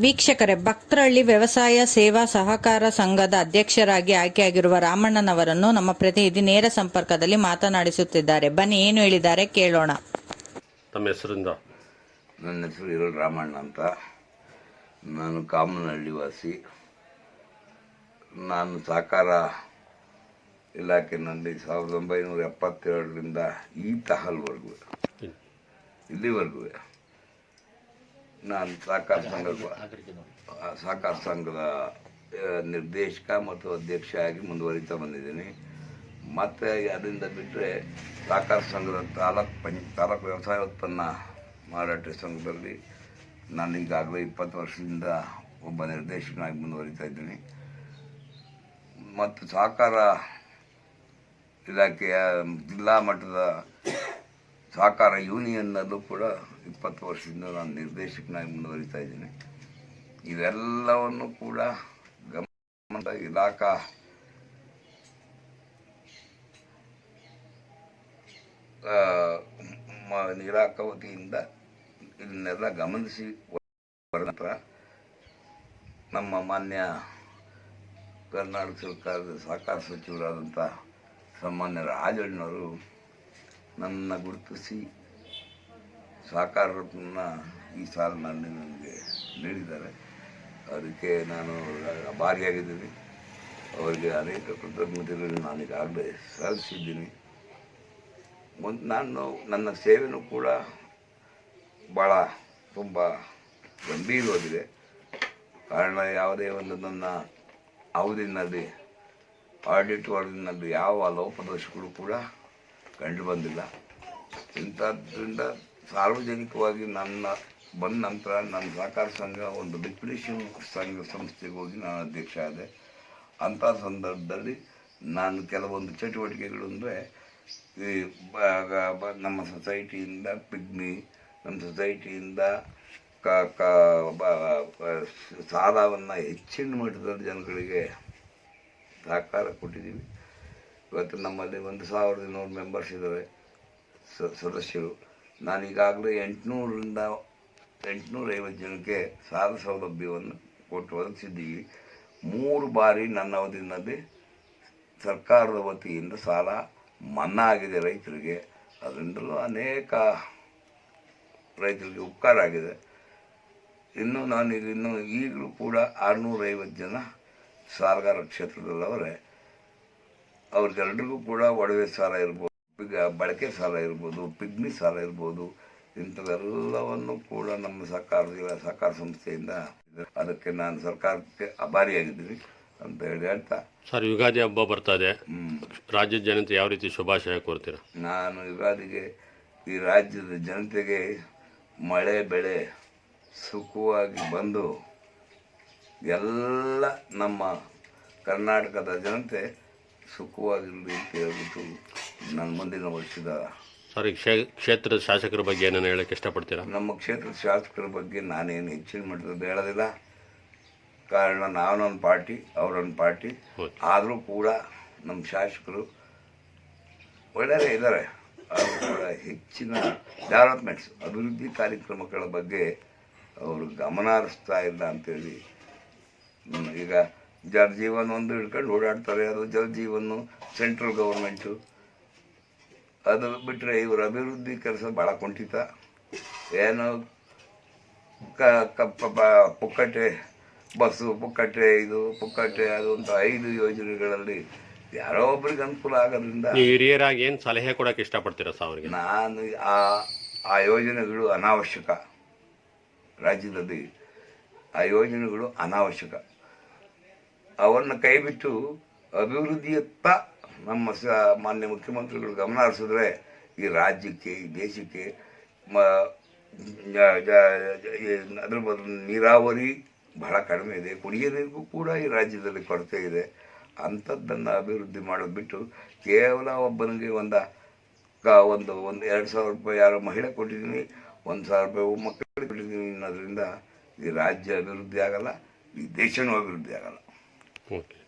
ವೀಕ್ಷಕರೇ ಭಕ್ತರಹಳ್ಳಿ ವ್ಯವಸಾಯ ಸೇವಾ ಸಹಕಾರ ಸಂಘದ ಅಧ್ಯಕ್ಷರಾಗಿ ಆಯ್ಕೆಯಾಗಿರುವ ರಾಮಣ್ಣನವರನ್ನು ನಮ್ಮ ಪ್ರತಿನಿಧಿ ನೇರ ಸಂಪರ್ಕದಲ್ಲಿ ಮಾತನಾಡಿಸುತ್ತಿದ್ದಾರೆ. ಬನ್ನಿ ಏನು ಹೇಳಿದ್ದಾರೆ ಕೇಳೋಣ. ತಮ್ಮ ಹೆಸರಿಂದ? ನನ್ನ ಹೆಸರು ಇರೋ ರಾಮಣ್ಣ ಅಂತ. ನಾನು ಕಾಮನಹಳ್ಳಿ ವಾಸಿ. ನಾನು ಸಹಕಾರ ಇಲಾಖೆಯಲ್ಲಿ ಸಾವಿರದ ಒಂಬೈನೂರ ಎಪ್ಪತ್ತೇಳರಿಂದ ಈ ತಹಲ್ವರೆಗೂ ಇಲ್ಲಿವರೆಗೂ ನಾನು ಸಹಕಾರ ಸಂಘದ ಸಹಕಾರ ಸಂಘದ ನಿರ್ದೇಶಕ ಮತ್ತು ಅಧ್ಯಕ್ಷ ಆಗಿ ಮುಂದುವರಿತಾ ಬಂದಿದ್ದೀನಿ. ಮತ್ತು ಅದರಿಂದ ಬಿಟ್ಟರೆ ಸಹಕಾರ ಸಂಘದ ತಾಲೂಕು ಪಂಚ, ತಾಲೂಕು ವ್ಯವಸಾಯ ಉತ್ಪನ್ನ ಮಾರಾಟ ಸಂಘದಲ್ಲಿ ನಾನು ಈಗಾಗಲೇ ಇಪ್ಪತ್ತು ವರ್ಷದಿಂದ ಒಬ್ಬ ನಿರ್ದೇಶಕನಾಗಿ ಮುಂದುವರಿತಾ ಇದ್ದೀನಿ. ಮತ್ತು ಸಹಕಾರ ಇಲಾಖೆಯ ಜಿಲ್ಲಾ ಮಟ್ಟದ ಸಹಕಾರ ಯೂನಿಯನ್ನಲ್ಲೂ ಕೂಡ ಇಪ್ಪತ್ತು ವರ್ಷದಿಂದ ನಾನು ನಿರ್ದೇಶಕನಾಗಿ ಮುಂದುವರಿತಾ ಇದ್ದೀನಿ. ಇವೆಲ್ಲವನ್ನು ಕೂಡ ಗಮನ ಇಲಾಖಾ ಇಲಾಖಾ ವತಿಯಿಂದ ಇದನ್ನೆಲ್ಲ ಗಮನಿಸಿ ನಂತರ ನಮ್ಮ ಮಾನ್ಯ ಕರ್ನಾಟಕ ಸರ್ಕಾರದ ಸಹಕಾರ ಸಚಿವರಾದಂಥ ಸಾಮಾನ್ಯ ರಾಜಣ್ಣವರು ನನ್ನ ಗುರುತಿಸಿ ಸಾಕಾರ ರತ್ನ ಈ ಸಾಲ ನಾನು ನನಗೆ ನೀಡಿದ್ದಾರೆ. ಅದಕ್ಕೆ ನಾನು ಭಾರಿಯಾಗಿದ್ದೀನಿ. ಅವರಿಗೆ ಅನೇಕ ಕೃತಜ್ಞತೆಗಳನ್ನು ನಾನು ಈಗಾಗಲೇ ಸಲ್ಲಿಸಿದ್ದೀನಿ. ಒಂದು ನಾನು ನನ್ನ ಸೇವೆಯೂ ಕೂಡ ಭಾಳ ತುಂಬ ಗಂಭೀರವಾಗಿದೆ. ಕಾರಣ ಯಾವುದೇ ಒಂದು ನನ್ನ ಅವಧಿನಲ್ಲಿ ಆಡಿಟ್ ವರದಿನಲ್ಲಿ ಯಾವ ಲೋಪದೋಷಗಳು ಕೂಡ ಕಂಡು ಬಂದಿಲ್ಲ. ಇಂಥದ್ದರಿಂದ ಸಾರ್ವಜನಿಕವಾಗಿ ನನ್ನ, ಬಂದ ನಂತರ ನನ್ನ ಸಹಕಾರ ಸಂಘ, ಒಂದು ಲಿಕ್ವಿಡೇಷನ್ ಸಂಘ ಸಂಸ್ಥೆಗೆ ಹೋಗಿ ನಾನು ಅಧ್ಯಕ್ಷ ಆದೆ. ಅಂಥ ಸಂದರ್ಭದಲ್ಲಿ ನಾನು ಕೆಲವೊಂದು ಚಟುವಟಿಕೆಗಳು ಅಂದರೆ ಈ ನಮ್ಮ ಸೊಸೈಟಿಯಿಂದ ಪಿಗ್ಮಿ, ನಮ್ಮ ಸೊಸೈಟಿಯಿಂದ ಕ ಕ ಸಾಲವನ್ನು ಹೆಚ್ಚಿನ ಮಟ್ಟದಲ್ಲಿ ಜನಗಳಿಗೆ ಸಹಕಾರ ಕೊಟ್ಟಿದ್ದೀವಿ. ಇವತ್ತು ನಮ್ಮಲ್ಲಿ ಒಂದು ಸಾವಿರದ ಇನ್ನೂರು ಮೆಂಬರ್ಸ್ ಇದ್ದಾರೆ ಸದಸ್ಯರು. ನಾನು ಈಗಾಗಲೇ ಎಂಟುನೂರರಿಂದ ಎಂಟುನೂರೈವತ್ತು ಜನಕ್ಕೆ ಸಾಲ ಸೌಲಭ್ಯವನ್ನು ಕೊಟ್ಟು ಒದಗಿಸಿದ್ದೀವಿ. ಮೂರು ಬಾರಿ ನನ್ನ ಅವಧಿನಲ್ಲಿ ಸರ್ಕಾರದ ವತಿಯಿಂದ ಸಾಲ ಮನ್ನಾ ಆಗಿದೆ ರೈತರಿಗೆ. ಅದರಿಂದಲೂ ಅನೇಕ ರೈತರಿಗೆ ಉಪಕಾರ ಆಗಿದೆ. ಇನ್ನು ನಾನು ಈಗ ಇನ್ನು ಈಗಲೂ ಕೂಡ ಆರುನೂರೈವತ್ತು ಜನ ಸಾಲಗಾರ ಕ್ಷೇತ್ರದಲ್ಲವರೆ. ಅವ್ರಿಗೆಲ್ರಿಗೂ ಕೂಡ ಒಡವೆ ಸಾಲ ಇರ್ಬೋದು ಈಗ ಬಳಕೆ ಸಾಲ ಇರ್ಬೋದು ಪಿಗ್ನಿ ಸಾಲ ಇರ್ಬೋದು ಇಂಥವೆಲ್ಲವನ್ನು ಕೂಡ ನಮ್ಮ ಸರ್ಕಾರದ ಸಹಕಾರ ಸಂಸ್ಥೆಯಿಂದ ಅದಕ್ಕೆ ನಾನು ಸರ್ಕಾರಕ್ಕೆ ಅಭಾರಿಯಾಗಿದ್ದೀನಿ ಅಂತ ಹೇಳಿ ಹೇಳ್ತಾ. ಸರ್ ಯುಗಾದಿ ಹಬ್ಬ ಬರ್ತಾ ಇದೆ. ರಾಜ್ಯದ ಜನತೆ ಯಾವ ರೀತಿ ಶುಭಾಶಯ ಕೋರ್ತೀರಾ? ನಾನು ಯುಗಾದಿಗೆ ಈ ರಾಜ್ಯದ ಜನತೆಗೆ ಮಳೆ ಬೆಳೆ ಸುಖವಾಗಿ ಬಂದು ಎಲ್ಲ ನಮ್ಮ ಕರ್ನಾಟಕದ ಜನತೆ ಸುಖವಾಗಿರಲಿ ಅಂತ ಹೇಳ್ಬಿಟ್ಟು ನನ್ನ ಮುಂದಿನ ವರ್ಷದ ಸರ್ ಈ ಕ್ಷೇ ಕ್ಷೇತ್ರದ ಶಾಸಕರ ಬಗ್ಗೆ ಏನೇನು ಹೇಳಕ್ಕೆ ಇಷ್ಟಪಡ್ತೀರಾ? ನಮ್ಮ ಕ್ಷೇತ್ರದ ಶಾಸಕರ ಬಗ್ಗೆ ನಾನೇನು ಹೆಚ್ಚಿನ ಮಟ್ಟದಲ್ಲಿ ಹೇಳೋದಿಲ್ಲ. ಕಾರಣ ನಾನೊಂದು ಪಾರ್ಟಿ ಅವರೊಂದು ಪಾರ್ಟಿ. ಆದರೂ ಕೂಡ ನಮ್ಮ ಶಾಸಕರು ಒಳ್ಳೆಯದೇ ಇದ್ದಾರೆ. ಅವರು ಕೂಡ ಹೆಚ್ಚಿನ ಡೆವಲಪ್ಮೆಂಟ್ಸ್ ಅಭಿವೃದ್ಧಿ ಕಾರ್ಯಕ್ರಮಗಳ ಬಗ್ಗೆ ಅವರು ಗಮನ ಹರಿಸ್ತಾ ಇಲ್ಲ ಅಂತೇಳಿ ಈಗ ಜಲ್ ಜೀವನ್ ಒಂದು ಹಿಡ್ಕೊಂಡು ಓಡಾಡ್ತಾರೆ. ಅದು ಜಲ್ ಜೀವನ್ ಸೆಂಟ್ರಲ್ ಗೌರ್ಮೆಂಟು ಅದು ಬಿಟ್ಟರೆ ಇವರು ಅಭಿವೃದ್ಧಿ ಕೆಲಸ ಭಾಳ ಕುಂಠಿತ. ಏನು ಕ ಕಪ್ಪ ಪುಕ್ಕಟೆ ಬಸ್ಸು ಪುಕ್ಕಟೆ ಇದು ಪುಕ್ಕಟೆ ಅದು ಅಂತ ಐದು ಯೋಜನೆಗಳಲ್ಲಿ ಯಾರೋ ಒಬ್ರಿಗೆ ಅನುಕೂಲ ಆಗೋದ್ರಿಂದ ಹಿರಿಯರಾಗಿ ಏನು ಸಲಹೆ ಕೊಡೋಕೆ ಇಷ್ಟಪಡ್ತೀರಾ ಸರ್ ಅವರಿಗೆ? ನಾನು ಆ ಆ ಯೋಜನೆಗಳು ಅನಾವಶ್ಯಕ. ರಾಜ್ಯದಲ್ಲಿ ಆ ಯೋಜನೆಗಳು ಅನಾವಶ್ಯಕ. ಅವನ್ನು ಕೈಬಿಟ್ಟು ಅಭಿವೃದ್ಧಿಯತ್ತ ನಮ್ಮ ಸ, ಮಾನ್ಯ ಮುಖ್ಯಮಂತ್ರಿಗಳು ಗಮನ ಹರಿಸಿದ್ರೆ ಈ ರಾಜ್ಯಕ್ಕೆ, ಈ ದೇಶಕ್ಕೆ, ಮ ಅದ್ರ ಬದಲು ನೀರಾವರಿ ಬಹಳ ಕಡಿಮೆ ಇದೆ. ಕುಡಿಯೋ ನೀರಿಗೂ ಕೂಡ ಈ ರಾಜ್ಯದಲ್ಲಿ ಕೊರತೆ ಇದೆ. ಅಂಥದ್ದನ್ನು ಅಭಿವೃದ್ಧಿ ಮಾಡೋದು ಬಿಟ್ಟು ಕೇವಲ ಒಬ್ಬನಿಗೆ ಒಂದು, ಕ, ಒಂದು ಒಂದು ಎರಡು ಸಾವಿರ ರೂಪಾಯಿ ಯಾರೋ ಮಹಿಳೆ ಕೊಟ್ಟಿದ್ದೀನಿ, ಒಂದು ಸಾವಿರ ರೂಪಾಯಿ ಮಕ್ಕಳಿಗೆ ಕೊಟ್ಟಿದ್ದೀನಿ ಅನ್ನೋದ್ರಿಂದ ಈ ರಾಜ್ಯ ಅಭಿವೃದ್ಧಿ ಆಗಲ್ಲ, ಈ ದೇಶನೂ ಅಭಿವೃದ್ಧಿ ಆಗಲ್ಲ. Okay.